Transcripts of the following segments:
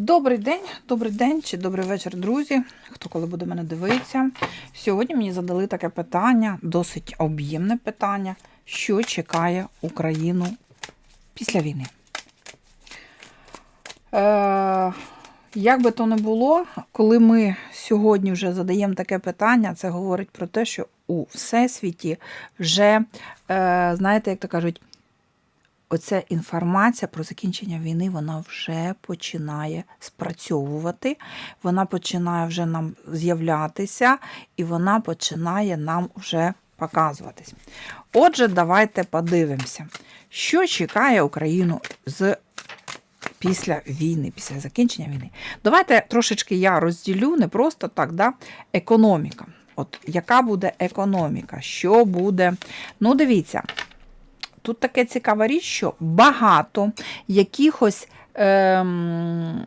Добрий день, добрий день чи добрий вечір, друзі. Хто коли буде мене дивитися. Сьогодні мені задали таке питання, досить об'ємне питання, що чекає Україну після війни. Е, як би то не було, коли ми сьогодні вже задаємо таке питання, це говорить про те, що у всесвіті вже, е, знаєте, як то кажуть, оця інформація про закінчення війни вона вже починає спрацьовувати, вона починає вже нам з'являтися, і вона починає нам вже показуватись. Отже, давайте подивимося, що чекає Україну з після війни, після закінчення війни. Давайте трошечки я розділю не просто так, да, економіка. От яка буде економіка? Що буде? Ну, дивіться, Тут таке цікава річ, що багато якихось, ем,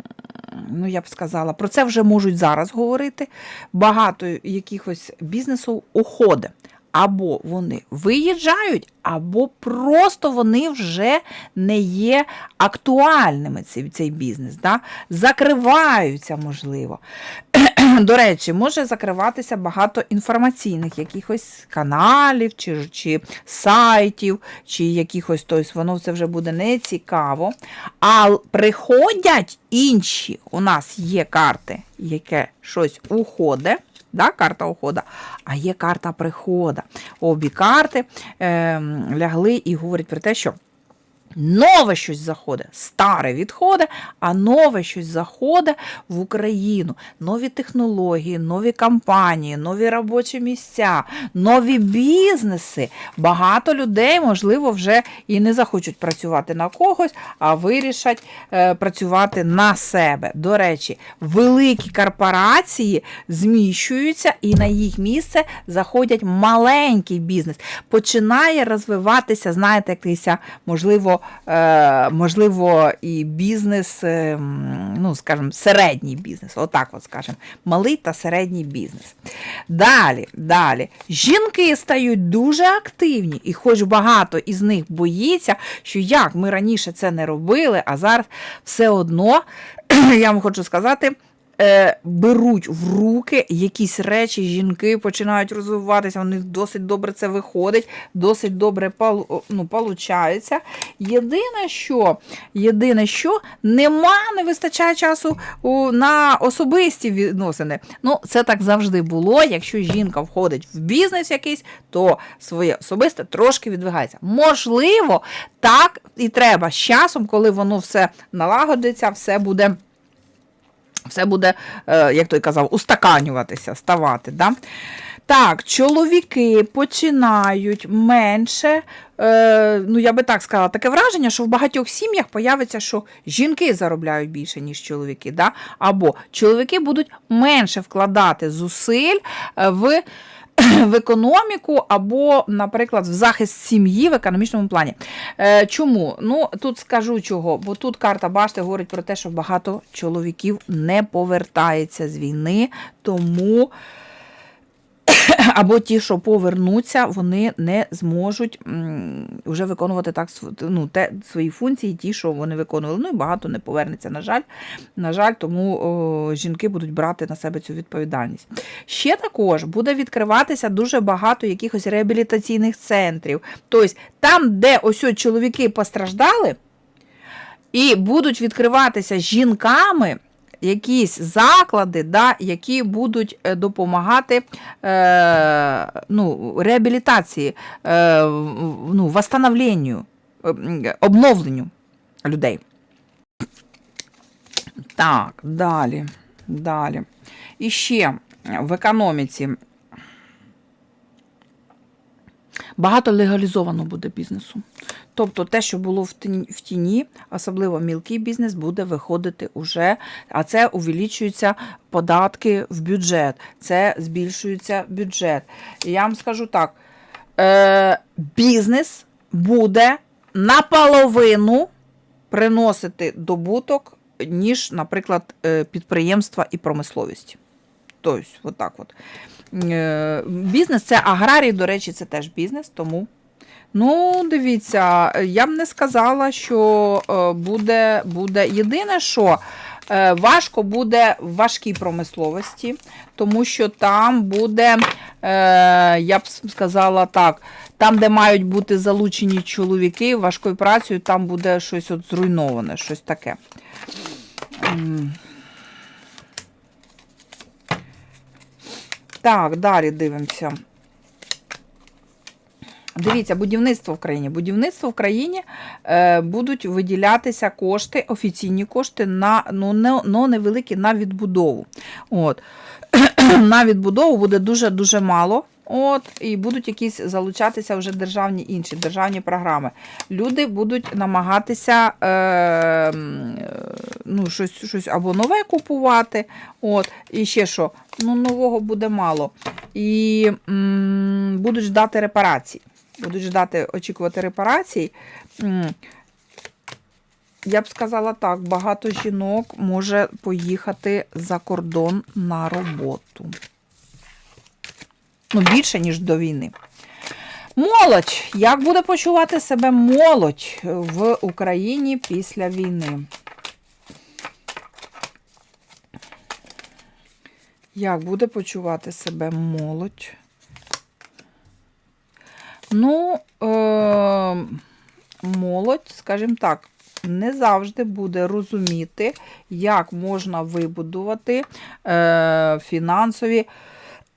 ну я б сказала, про це вже можуть зараз говорити. Багато якихось бізнесу уходить. Або вони виїжджають, або просто вони вже не є актуальними, цей, цей бізнес. Да? Закриваються, можливо. До речі, може закриватися багато інформаційних якихось каналів, чи, чи сайтів, чи якихось, тобто воно це вже буде не цікаво. А приходять інші, у нас є карти, яке щось уходить. Да, карта ухода, а є карта прихода. Обі карти е, лягли і говорять про те, що нове щось заходить, старе відходить, а нове щось заходить в Україну. Нові технології, нові компанії, нові робочі місця, нові бізнеси. Багато людей, можливо, вже і не захочуть працювати на когось, а вирішать е, працювати на себе. До речі, великі корпорації зміщуються і на їх місце заходять маленький бізнес. Починає розвиватися, знаєте, якийсь, можливо, можливо, і бізнес, е, ну, скажімо, середній бізнес. Отак, от скажемо, малий та середній бізнес. Далі, далі. Жінки стають дуже активні, і хоч багато із них боїться, що як ми раніше це не робили, а зараз все одно, я вам хочу сказати. Е, Беруть в руки якісь речі, жінки починають розвиватися, вони досить добре це виходить, досить добре пал- ну, получається. Єдине, що, єдине, що нема, не вистачає часу у, на особисті відносини. Ну, це так завжди було. Якщо жінка входить в бізнес якийсь, то своє особисте трошки відвигається. Можливо, так і треба з часом, коли воно все налагодиться, все буде. Все буде, е, як той казав, устаканюватися, ставати. Да? Так, чоловіки починають менше. Е, ну, я би так сказала, таке враження, що в багатьох сім'ях появиться, що жінки заробляють більше, ніж чоловіки. Да? Або чоловіки будуть менше вкладати зусиль е, в. В економіку або, наприклад, в захист сім'ї в економічному плані. Е, чому? Ну, тут скажу чого, бо тут карта башти говорить про те, що багато чоловіків не повертається з війни, тому або ті, що повернуться, вони не зможуть вже виконувати так ну, те, свої функції, ті, що вони виконували. Ну і багато не повернеться, на жаль. На жаль, тому о, жінки будуть брати на себе цю відповідальність. Ще також буде відкриватися дуже багато якихось реабілітаційних центрів. Тобто там, де ось чоловіки постраждали, і будуть відкриватися жінками якісь заклади, да, які будуть е, допомагати е, ну, реабілітації, е, ну, восстановленню, е, обновленню людей. Так, далі. Далі. І ще в економіці багато легалізовано буде бізнесу. Тобто те, що було в тіні, особливо мілкий бізнес, буде виходити уже, а це увеличуються податки в бюджет, це збільшується бюджет. Я вам скажу так: е, бізнес буде наполовину приносити добуток, ніж, наприклад, е, підприємства і промисловість. Тобто, отак от. Е, Бізнес це аграрій, до речі, це теж бізнес, тому. Ну, дивіться, я б не сказала, що е, буде, буде. Єдине, що Е, Важко буде в важкій промисловості, тому що там буде, е, я б сказала так, там, де мають бути залучені чоловіки важкою працею, там буде щось от зруйноване, щось таке. Так, далі дивимося. Дивіться, будівництво в країні. Будівництво в країні е, будуть виділятися кошти, офіційні кошти на ну, не, ну, невеликі на відбудову. От. на відбудову буде дуже-дуже мало. От, І будуть якісь залучатися вже державні інші державні програми. Люди будуть намагатися е, е, ну, щось, щось або нове купувати. От, І ще що, ну, нового буде мало. І м, будуть ждати репарацій. Будуть ждати, очікувати репарацій. Я б сказала так, багато жінок може поїхати за кордон на роботу. Ну, більше, ніж до війни. Молодь. Як буде почувати себе молодь в Україні після війни? Як буде почувати себе молодь? Ну, е- молодь, скажімо так, не завжди буде розуміти, як можна вибудувати е- фінансові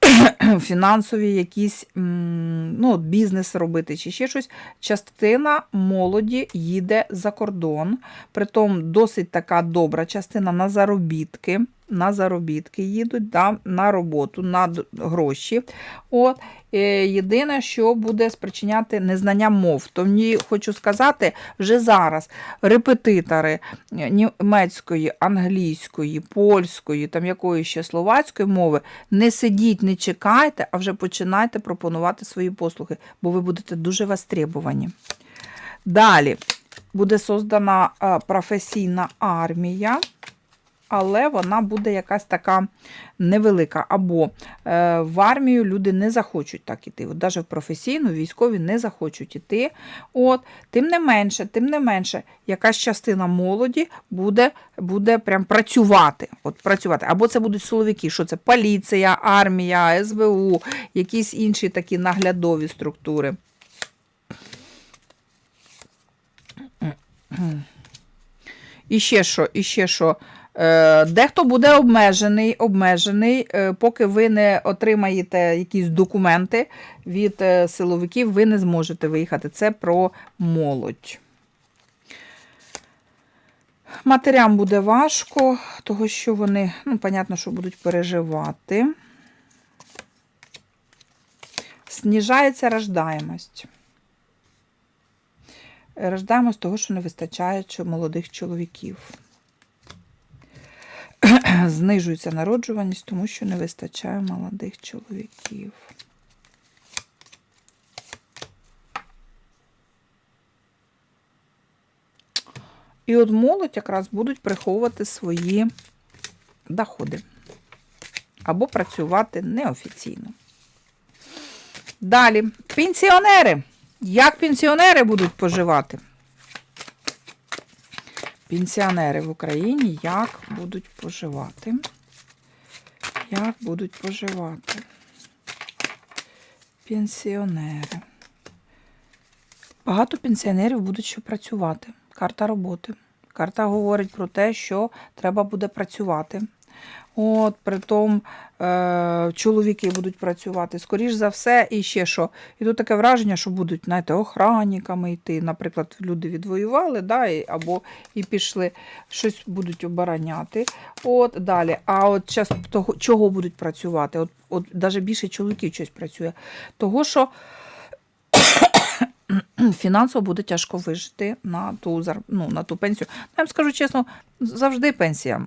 фінансові якісь ну, бізнес робити чи ще щось. Частина молоді їде за кордон, притом досить така добра частина на заробітки. На заробітки їдуть да, на роботу, на гроші. От. Е, Єдине, що буде спричиняти незнання мов. Тому хочу сказати, вже зараз репетитори е, німецької, англійської, польської, там якоїсь ще словацької мови, не сидіть, не чекайте, а вже починайте пропонувати свої послуги, бо ви будете дуже востребовані. Далі буде создана е, професійна армія, але вона буде якась така невелика. Або е, в армію люди не захочуть так іти. От навіть в професійну військові не захочуть іти. От, Тим не менше, тим не менше, якась частина молоді буде, буде прям працювати. От працювати. Або це будуть силовики, що це поліція, армія, СБУ, якісь інші такі наглядові структури. І ще що, і ще що. Е, Дехто буде обмежений, обмежений, е, поки ви не отримаєте якісь документи від е, силовиків, ви не зможете виїхати. Це про молодь. Матерям буде важко, того що вони, ну, понятно, що будуть переживати. Сніжається рождаємость. Рождаємость того, що не вистачає молодих чоловіків. Знижується народжуваність, тому що не вистачає молодих чоловіків. І от молодь якраз будуть приховувати свої доходи. Або працювати неофіційно. Далі, пенсіонери. Як пенсіонери будуть поживати? Пенсіонери в Україні як будуть поживати? Як будуть поживати? Пенсіонери. Багато пенсіонерів будуть ще працювати. Карта роботи. Карта говорить про те, що треба буде працювати. От, притом е, чоловіки будуть працювати, скоріш за все, і ще що. І тут таке враження, що будуть, знаєте, охранниками йти. Наприклад, люди відвоювали, да, і, або і пішли, щось будуть обороняти. От далі. А от час того, чого будуть працювати? От, от навіть більше чоловіків щось працює. Того, що фінансово буде тяжко вижити на ту, ну, на ту пенсію. Я вам скажу чесно, завжди пенсія.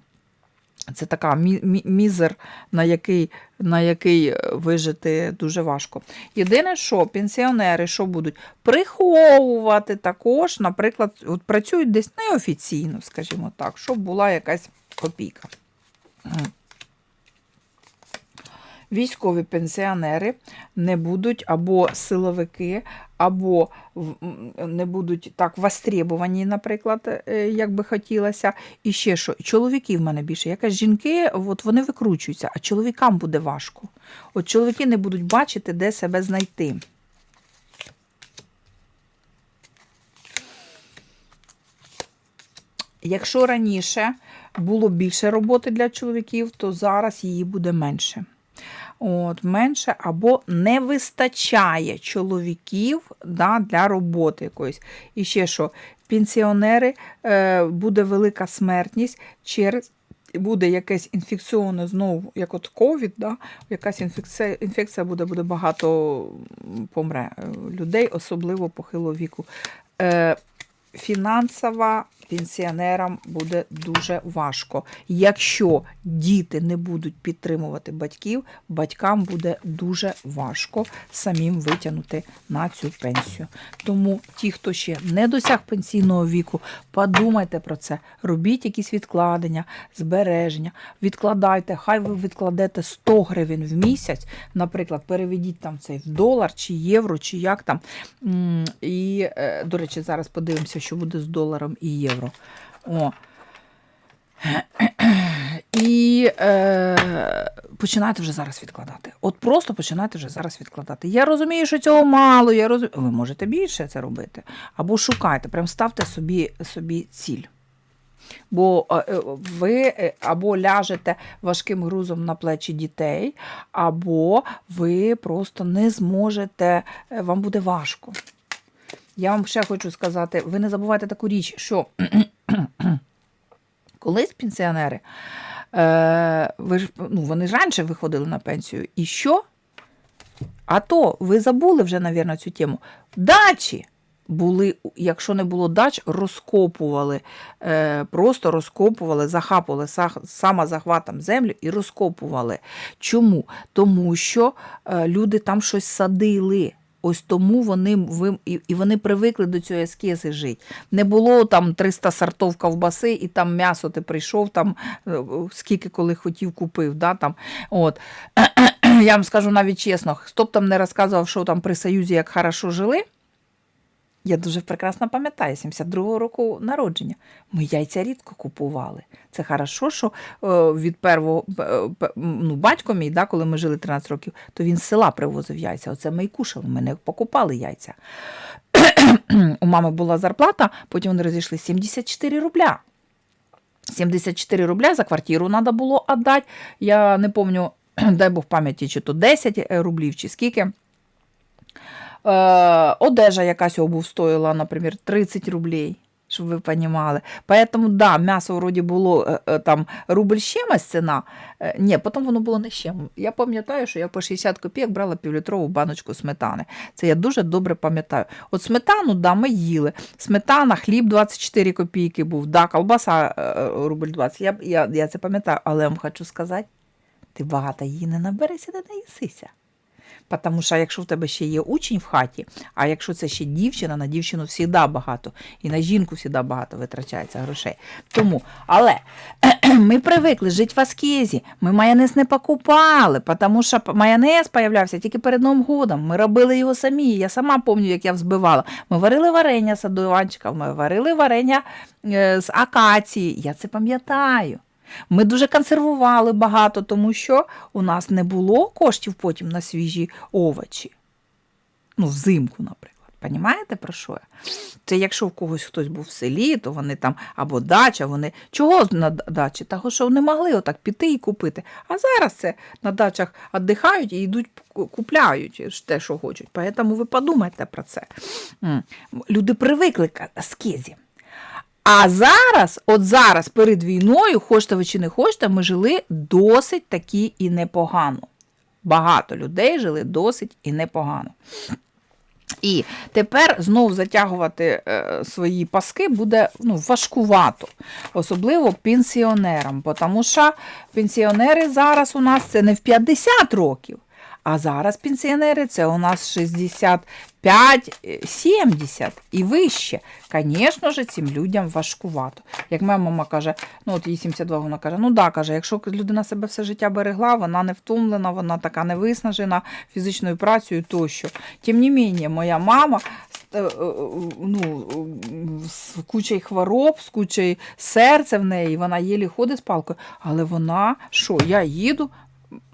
Це така мі- мі- мізер, на який, на який е, вижити дуже важко. Єдине, що пенсіонери що будуть приховувати також, наприклад, от працюють десь неофіційно, скажімо так, щоб була якась копійка. Військові пенсіонери не будуть або силовики, або не будуть так востребовані, наприклад, е, як би хотілося. І ще що, чоловіків в мене більше. Якась жінки, от вони викручуються, а чоловікам буде важко. От чоловіки не будуть бачити, де себе знайти. Якщо раніше було більше роботи для чоловіків, то зараз її буде менше. От, менше або не вистачає чоловіків да, для роботи якоїсь. І ще що, пенсіонери е, буде велика смертність через. Буде якесь інфекційне знову, як от ковід, да? якась інфекція, інфекція буде, буде багато помре е, людей, особливо похилого віку. Е, фінансово пенсіонерам буде дуже важко. Якщо діти не будуть підтримувати батьків, батькам буде дуже важко самим витягнути на цю пенсію. Тому ті, хто ще не досяг пенсійного віку, подумайте про це. Робіть якісь відкладення, збереження, відкладайте, хай ви відкладете 100 гривень в місяць, наприклад, переведіть там цей в долар чи євро, чи як там. І, е, до речі, зараз подивимося, що буде з доларом і євро. О. І е, починайте вже зараз відкладати. От просто починайте вже зараз відкладати. Я розумію, що цього мало. Я розумію. Ви можете більше це робити. Або шукайте, прям ставте собі, собі ціль. Бо е, е, ви е, або ляжете важким грузом на плечі дітей, або ви просто не зможете, вам буде важко. Я вам ще хочу сказати: ви не забувайте таку річ, що колись пенсіонери, е, ви ж, ну, вони ж раніше виходили на пенсію. І що? А то ви забули вже, мабуть, цю тему. Дачі були, якщо не було дач, розкопували, е, просто розкопували, захапували самозахватом землю і розкопували. Чому? Тому що е, люди там щось садили. Ось тому вони і вони привикли до цього ескези жити. Не було там 300 сортов ковбаси, і там м'ясо ти прийшов, там е, скільки коли хотів, купив. Да, там. От. Я вам скажу навіть чесно, хто б там не розказував, що там при Союзі як хорошо жили. Я дуже прекрасно пам'ятаю, 72-го року народження. Ми яйця рідко купували. Це хорошо, що е, від первого е, ну, батько мій, да, коли ми жили 13 років, то він з села привозив яйця. Оце ми і кушали, ми не покупали яйця. У мами була зарплата, потім вони розійшли 74 рубля. 74 рубля за квартиру треба було віддати. Я не пам'ятаю, дай Бог пам'яті, чи то 10 рублів, чи скільки. Е, одежа якась обув стоїла, наприклад, 30 рублей, щоб ви розуміли. Поэтому, да, м'ясо вроді було е, е, там рубль чимось ціна. Ні, потім воно було не чим. Я пам'ятаю, що я по 60 копійок брала півлітрову баночку сметани. Це я дуже добре пам'ятаю. От сметану, да, ми їли. Сметана, хліб 24 копійки був, да, колбаса рубль 20. Я, я, я це пам'ятаю, але я вам хочу сказати, ти багато її не наберешся, не наїсися. Тому що якщо в тебе ще є учень в хаті, а якщо це ще дівчина, на дівчину завжди багато, і на жінку завжди багато витрачається грошей. Тому, але ми привикли жити в аскезі, ми майонез не покупали, тому що майонез появлявся тільки перед Новим годом. Ми робили його самі. Я сама пам'ятаю, як я взбивала. Ми варили варення з одуванчика, ми варили варення е, з акації. Я це пам'ятаю. Ми дуже консервували багато, тому що у нас не було коштів потім на свіжі овочі. Ну, взимку, наприклад. Понімаєте про що я? Це якщо в когось хтось був в селі, то вони там або дача, вони чого на дачі? Того, що не могли отак піти і купити. А зараз це на дачах віддихають і йдуть ку- купляють те, що хочуть. Тому ви подумайте про це. Люди привикли аскезі. А зараз, от зараз, перед війною, хочете ви чи не хочете, ми жили досить таки і непогано. Багато людей жили досить і непогано. І тепер знову затягувати е, свої паски буде ну, важкувато, особливо пенсіонерам, тому що пенсіонери зараз у нас це не в 50 років, А зараз пенсіонери це у нас 65, е, 70 і вище. Звісно ж, цим людям важкувато. Як моя мама каже, ну от їй 72, вона каже, ну да, каже, якщо людина себе все життя берегла, вона не втомлена, вона така не виснажена фізичною працею тощо. Тим не менше, моя мама е, е, ну, з кучою хвороб, з кучою серця в неї, вона єлі ходить з палкою, але вона, що, я їду,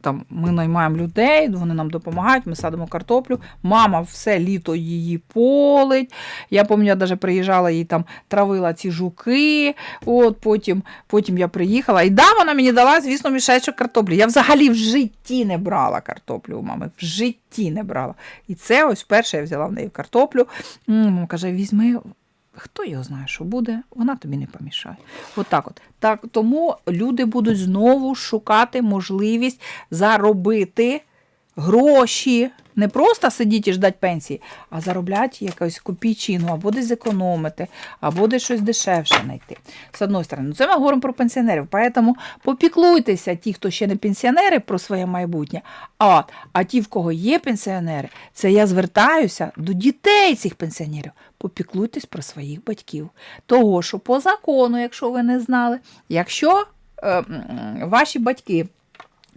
там ми наймаємо людей, вони нам допомагають, ми садимо картоплю. Мама все літо її полить. Я пам'ятаю, я навіть приїжджала їй там травила ці жуки. От потім, потім я приїхала. І да, вона мені дала, звісно, мішечок картоплі. Я взагалі в житті не брала картоплю у мами. В житті не брала. І це ось вперше я взяла в неї картоплю. Мама каже: візьми. Хто його знає, що буде, вона тобі не помішає. От от. Так, тому люди будуть знову шукати можливість заробити гроші. Не просто сидіти і ждати пенсії, а заробляти якусь копійчину, або десь зекономити, або десь щось дешевше знайти. З одної сторони, ну це ми говоримо про пенсіонерів. Тому попіклуйтеся, ті, хто ще не пенсіонери, про своє майбутнє. А, а ті, в кого є пенсіонери, це я звертаюся до дітей цих пенсіонерів. Попіклуйтесь про своїх батьків. Того, що по закону, якщо ви не знали, якщо е, ваші батьки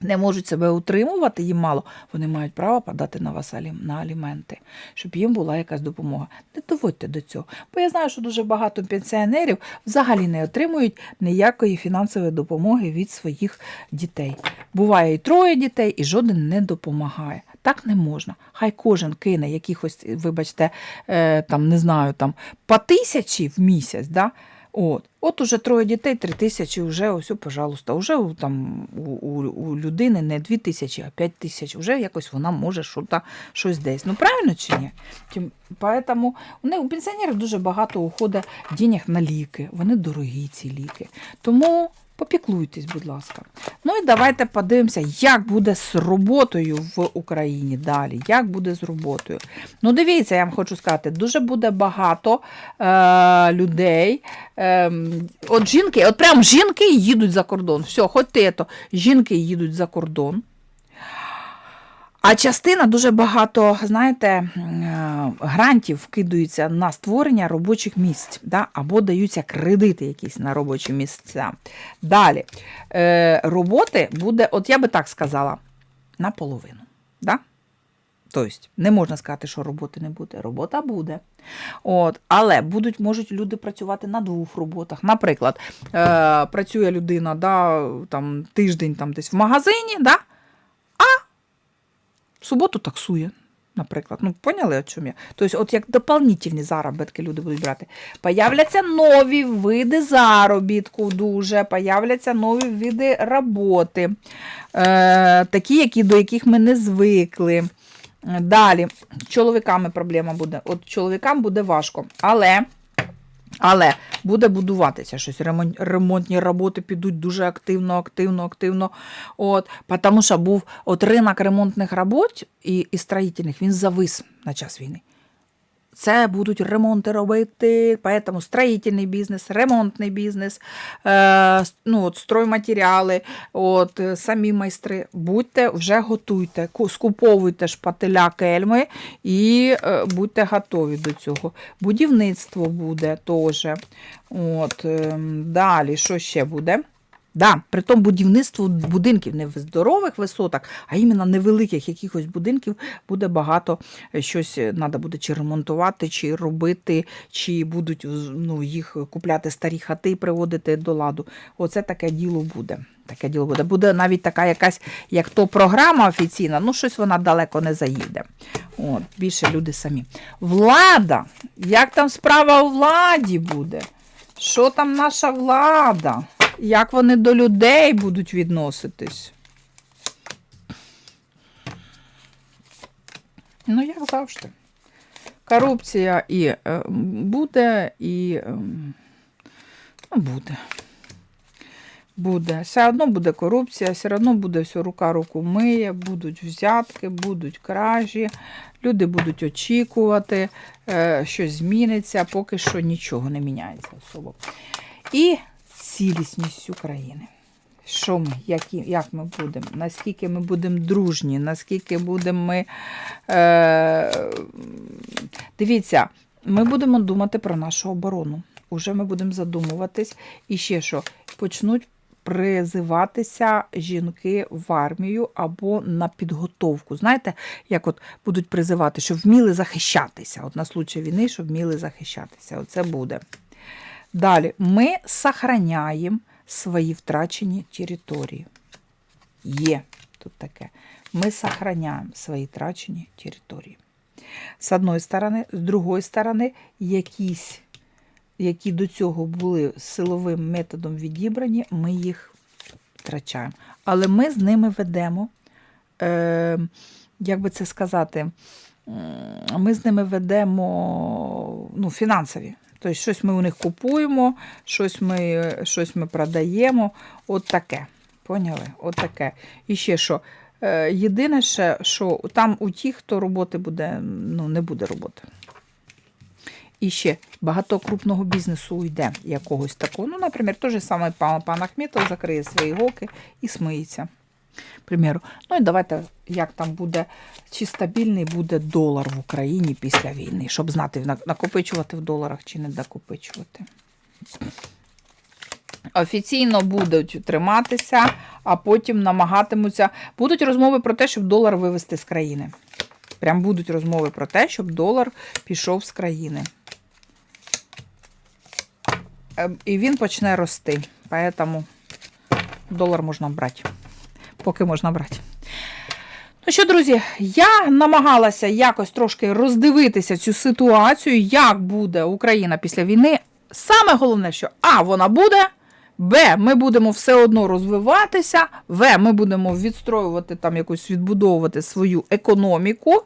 не можуть себе утримувати, їм мало, вони мають право подати на вас на аліменти, щоб їм була якась допомога. Не доводьте до цього. Бо я знаю, що дуже багато пенсіонерів взагалі не отримують ніякої фінансової допомоги від своїх дітей. Буває і троє дітей, і жоден не допомагає. Так не можна. Хай кожен кине якихось, вибачте, е, там не знаю, там по тисячі в місяць. Да? От. От уже троє дітей, три тисячі, вже ось, пожалуйста, уже там, у, у, людини не дві тисячі, а п'ять тисяч. Вже якось вона може що-то, щось десь. Ну правильно чи ні? Тим, поэтому у, них, у пенсіонерів дуже багато уходить денег на ліки. Вони дорогі, ці ліки. Тому попіклуйтесь, будь ласка. Ну і давайте подивимося, як буде з роботою в Україні далі. Як буде з роботою? Ну, дивіться, я вам хочу сказати, дуже буде багато е, людей. Е, от жінки, от прям жінки їдуть за кордон. Все, хоч то, жінки їдуть за кордон. А частина дуже багато, знаєте, е, грантів вкидаються на створення робочих місць, да? або даються кредити якісь на робочі місця. Далі е, роботи буде, от я би так сказала, наполовину. Да? Тобто, не можна сказати, що роботи не буде. Робота буде. От, але будуть, можуть люди працювати на двох роботах. Наприклад, е, працює людина да, там, тиждень там, десь в магазині, да, суботу таксує. Наприклад, ну поняли, о чому я? Тобто, от як дополнительні заробітки люди будуть брати. Появляться нові види заробітку дуже, появляться нові види роботи, е, такі, які, до яких ми не звикли. Далі, чоловіками проблема буде. От чоловікам буде важко. Але. Але буде будуватися щось. Ремон- Ремонтні роботи підуть дуже активно, активно, активно. От, тому що був от ринок ремонтних робот і, і строїтельних, він завис на час війни. Це будуть ремонти робити, поэтому строїтельний бізнес, ремонтний бізнес, е, ну, от, стройматеріали, от, е, самі майстри. Будьте, вже готуйте, скуповуйте шпателя кельми і е, будьте готові до цього. Будівництво буде теж. От, е, далі, що ще буде? Да, при тому будівництво будинків не в здорових висотах, а іменно невеликих якихось будинків буде багато е, щось треба буде чи ремонтувати, чи робити, чи будуть ну, їх купляти старі хати і приводити до ладу. Оце таке діло буде. Таке діло буде. Буде навіть така якась, як то програма офіційна, ну щось вона далеко не заїде. От, більше люди самі. Влада! Як там справа у владі буде? Що там наша влада? Як вони до людей будуть відноситись? Ну, як завжди. Корупція і е, буде, і ем, ну, буде. Буде. Все одно буде корупція, все одно буде все рука руку миє, будуть взятки, будуть кражі, люди будуть очікувати, е, щось зміниться, поки що нічого не міняється особо. І цілісність України. що ми, які, як ми будемо, наскільки ми будемо дружні, наскільки будемо ми. Е, дивіться, ми будемо думати про нашу оборону. Уже ми будемо задумуватись. І ще що, почнуть призиватися жінки в армію або на підготовку. Знаєте, як от будуть призивати, щоб вміли захищатися. От на случай війни, щоб вміли захищатися. Оце буде. Далі, ми сохраняємо свої втрачені території. Є тут таке. Ми сохраняємо свої втрачені території. З одної сторони, з другої сторони, якісь, які до цього були силовим методом відібрані, ми їх втрачаємо. Але ми з ними ведемо, е, як би це сказати, ми з ними ведемо ну, фінансові. Тобто щось ми у них купуємо, щось ми, щось ми продаємо. От таке. Поняли? От таке. І ще що. Е, Єдине, ще, що там у тих, хто роботи буде, ну, не буде роботи. І ще багато крупного бізнесу йде якогось такого. Ну, наприклад, той же самий пан Ахметов закриє свої гоки і смиється. Приміру. Ну і давайте, як там буде, чи стабільний буде долар в Україні після війни, щоб знати, накопичувати в доларах чи не накопичувати. Офіційно будуть триматися, а потім намагатимуться. Будуть розмови про те, щоб долар вивести з країни. Прям будуть розмови про те, щоб долар пішов з країни. Е, І він почне рости. Поэтому долар можна брати. Поки можна брати. Ну що, друзі, я намагалася якось трошки роздивитися цю ситуацію, як буде Україна після війни. Саме головне, що А, вона буде. Б, ми будемо все одно розвиватися. В, ми будемо відстроювати там якусь відбудовувати свою економіку.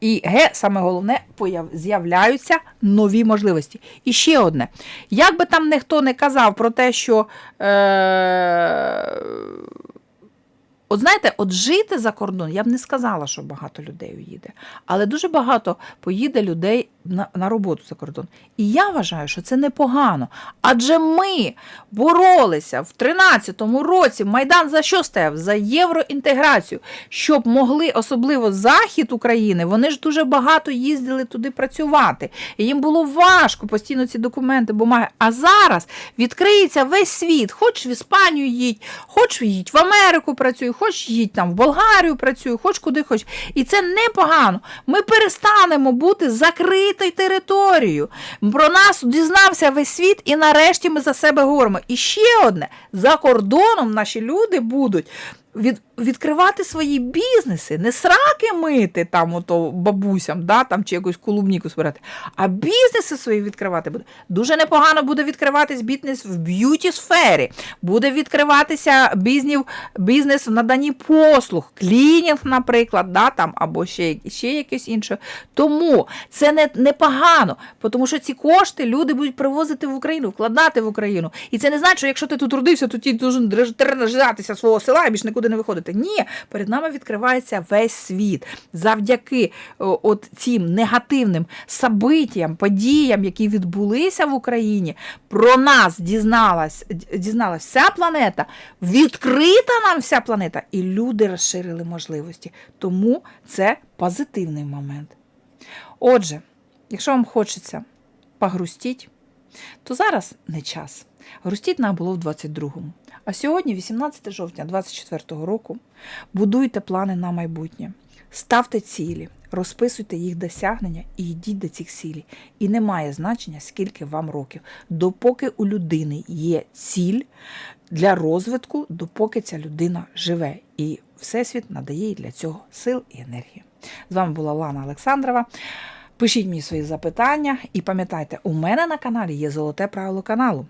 І Г, саме головне, з'являються нові можливості. І ще одне. Як би там ніхто не казав про те, що. Е- От знаєте, от жити за кордон, я б не сказала, що багато людей уїде, але дуже багато поїде людей на, на роботу за кордон. І я вважаю, що це непогано. Адже ми боролися в 13-му році. Майдан за що стояв? За євроінтеграцію, щоб могли, особливо захід України, вони ж дуже багато їздили туди працювати. І їм було важко постійно ці документи, бумаги. А зараз відкриється весь світ. Хоч в Іспанію їдь, хоч їдь в Америку працюй, хоч їдь там в Болгарію працюй, хоч куди хоч. І це непогано. Ми перестанемо бути закритою територією. Про нас дізнався весь світ, і нарешті ми за себе говоримо. І ще одне: за кордоном наші люди будуть. Від, відкривати свої бізнеси, не сраки мити там ото бабусям, да, там, чи якусь колумніку збирати, а бізнеси свої відкривати буде. Дуже непогано буде відкриватись бізнес в б'юті сфері, буде відкриватися бізнів, бізнес в наданні послуг, клінінг, наприклад, да, там, або ще, ще якесь інше. Тому це не, непогано, тому що ці кошти люди будуть привозити в Україну, вкладати в Україну. І це не значить, що якщо ти тут родився, то ти должен держатися свого села і більш нікуди не виходити. Ні, перед нами відкривається весь світ завдяки от цим негативним событіям, подіям, які відбулися в Україні. Про нас дізналась, дізналась вся планета, відкрита нам вся планета, і люди розширили можливості. Тому це позитивний момент. Отже, якщо вам хочеться погрустіть, то зараз не час. Грустіть нам було в 22-му. А сьогодні, 18 жовтня 24-го року, будуйте плани на майбутнє, ставте цілі, розписуйте їх досягнення і йдіть до цих цілей. І не має значення, скільки вам років. Допоки у людини є ціль для розвитку, допоки ця людина живе. І Всесвіт надає їй для цього сил і енергії. З вами була Лана Олександрова. Пишіть мені свої запитання і пам'ятайте, у мене на каналі є золоте правило каналу.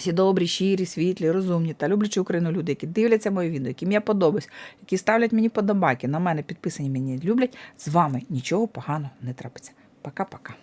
Всі добрі, щирі, світлі, розумні та люблячі Україну люди, які дивляться мої відео, яким я подобаюсь, які ставлять мені подобайки, на мене підписані, мені люблять. З вами нічого поганого не трапиться. Пока-пока.